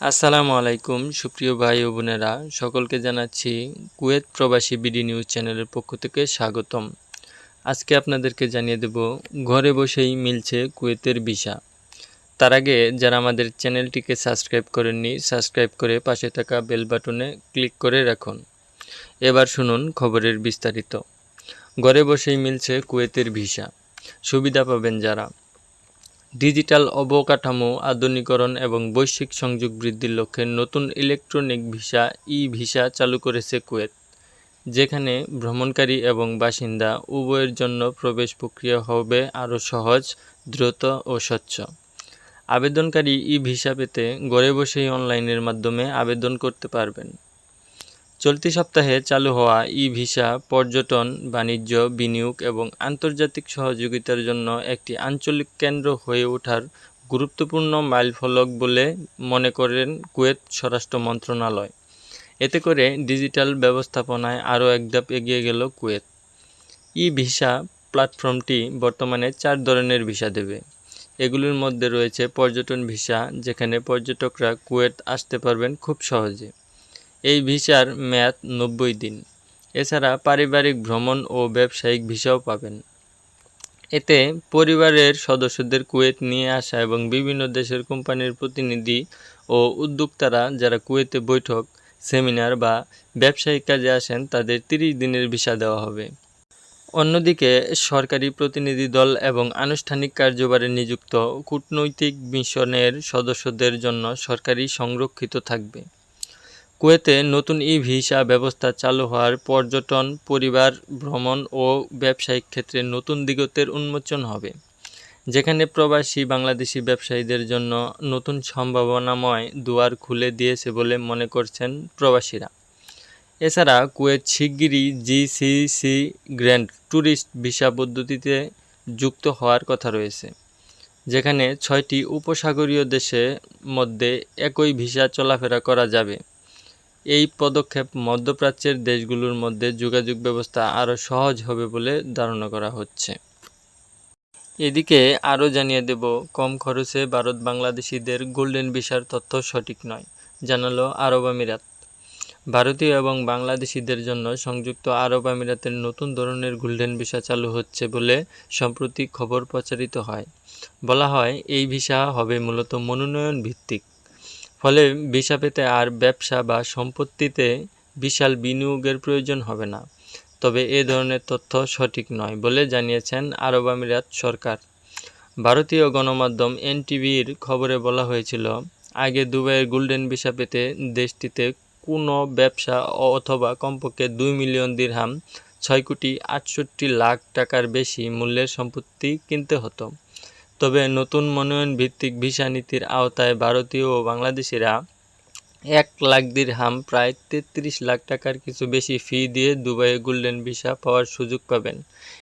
আসসালামু আলাইকুম, সুপ্রিয় ভাই ও বোনেরা। সকলকে জানাচ্ছি কুয়েত প্রবাসী বিডি নিউজ চ্যানেলের পক্ষ থেকে স্বাগতম। আজকে আপনাদেরকে জানিয়ে দেব, ঘরে বসেই মিলছে কুয়েতের ভিসা। তার আগে যারা আমাদের চ্যানেলটিকে সাবস্ক্রাইব করেননি, সাবস্ক্রাইব করে পাশে থাকা বেল বাটনে ক্লিক করে রাখুন। এবার শুনুন খবরের বিস্তারিত। ঘরে বসেই মিলছে কুয়েতের ভিসা। সুবিধা পাবেন যারা। ডিজিটাল অবকাঠামো, আধুনিকরণ এবং বৈশ্বিক সংযোগ বৃদ্ধির লক্ষ্যে নতুন ইলেকট্রনিক ভিসা ই ভিসা চালু করেছে কুয়েত, যেখানে ভ্রমণকারী এবং বাসিন্দা উভয়ের জন্য প্রবেশ প্রক্রিয়া হবে আরও সহজ, দ্রুত ও স্বচ্ছ। আবেদনকারী ই ভিসা পেতে ঘরে বসেই অনলাইনের মাধ্যমে আবেদন করতে পারবেন। চলতি সপ্তাহে চালু হওয়া ই ভিসা, পর্যটন, বাণিজ্য, বিনিয়োগ এবং আন্তর্জাতিক সহযোগিতার জন্য একটি আঞ্চলিক কেন্দ্র হয়ে ওঠার গুরুত্বপূর্ণ মাইলফলক বলে মনে করেন কুয়েত স্বরাষ্ট্র মন্ত্রণালয়। এতে করে ডিজিটাল ব্যবস্থাপনায় আরও এক ধাপ এগিয়ে গেল কুয়েত। ই ভিসা প্ল্যাটফর্মটি বর্তমানে চার ধরনের ভিসা দেবে। এগুলির মধ্যে রয়েছে পর্যটন ভিসা, যেখানে পর্যটকরা কুয়েত আসতে পারবেন খুব সহজে। এই ভিসার মেয়াদ নব্বই দিন। এছাড়া পারিবারিক ভ্রমণ ও ব্যবসায়িক ভিসাও পাবেন। এতে পরিবারের সদস্যদের কুয়েত নিয়ে আসা এবং বিভিন্ন দেশের কোম্পানির প্রতিনিধি ও উদ্যোক্তারা যারা কুয়েতে বৈঠক, সেমিনার বা ব্যবসায়িক কাজে আসেন, তাদের তিরিশ দিনের ভিসা দেওয়া হবে। অন্যদিকে সরকারি প্রতিনিধি দল এবং আনুষ্ঠানিক কার্যভারে নিযুক্ত কূটনৈতিক মিশনের সদস্যদের জন্য সরকারি সংরক্ষিত থাকবে। কুয়েতে নতুন ই ভিসা ব্যবস্থা চালু হওয়ার পর্যটন, পরিবার, ভ্রমণ ও ব্যবসায়িক ক্ষেত্রে নতুন দিগতের উন্মোচন হবে। যেখানে প্রবাসী বাংলাদেশি ব্যবসায়ীদের জন্য নতুন সম্ভাবনাময় দুয়ার খুলে দিয়েছে বলে মনে করছেন প্রবাসীরা। এছাড়া কুয়েত শিগগিরই জিসিসি গ্র্যান্ড ট্যুরিস্ট ভিসা পদ্ধতিতে যুক্ত হওয়ার কথা রয়েছে। যেখানে ছয়টি উপসাগরীয় দেশের মধ্যে একই ভিসা চলাফেরা করা যাবে। এই পদক্ষেপ মধ্যপ্রাচ্যের দেশগুলোর মধ্যে যোগাযোগ ব্যবস্থা আরও সহজ হবে বলে ধারণা করা হচ্ছে। এদিকে আরও জানিয়ে দেব, কম খরচে ভারত বাংলাদেশিদের গোল্ডেন ভিসার তথ্য সঠিক নয়, জানালো আরব আমিরাত। ভারতীয় এবং বাংলাদেশিদের জন্য সংযুক্ত আরব আমিরাতের নতুন ধরনের গোল্ডেন ভিসা চালু হচ্ছে বলে সম্প্রতি খবর প্রচারিত হয়। বলা হয়, এই ভিসা হবে মূলত মনোনয়ন ভিত্তিক। ফলে ভিসা পেতে আর ব্যবসা বা সম্পত্তিতে বিশাল বিনিয়োগের প্রয়োজন হবে না। তবে এ ধরনের তথ্য সঠিক নয় বলে জানিয়েছেন আরব আমিরাত সরকার। ভারতীয় গণমাধ্যম এনটিভির খবরে বলা হয়েছিল, আগে দুবাইয়ের গোল্ডেন ভিসা পেতে দেশটিতে কোনো ব্যবসা অথবা কমপক্ষে দুই মিলিয়ন দিরহাম, ছয় কোটি আটষট্টি লাখ টাকার বেশি মূল্যের সম্পত্তি কিনতে হতো। তবে নতুন মনোনয়ন ভিত্তিক ভিসা নীতির আওতায় ভারতীয় ও বাংলাদেশিরা এক লাখ দিরহাম, প্রায় তেত্রিশ লাখ টাকার কিছু বেশি ফি দিয়ে দুবাইয়ে গোল্ডেন ভিসা পাওয়ার সুযোগ পাবেন।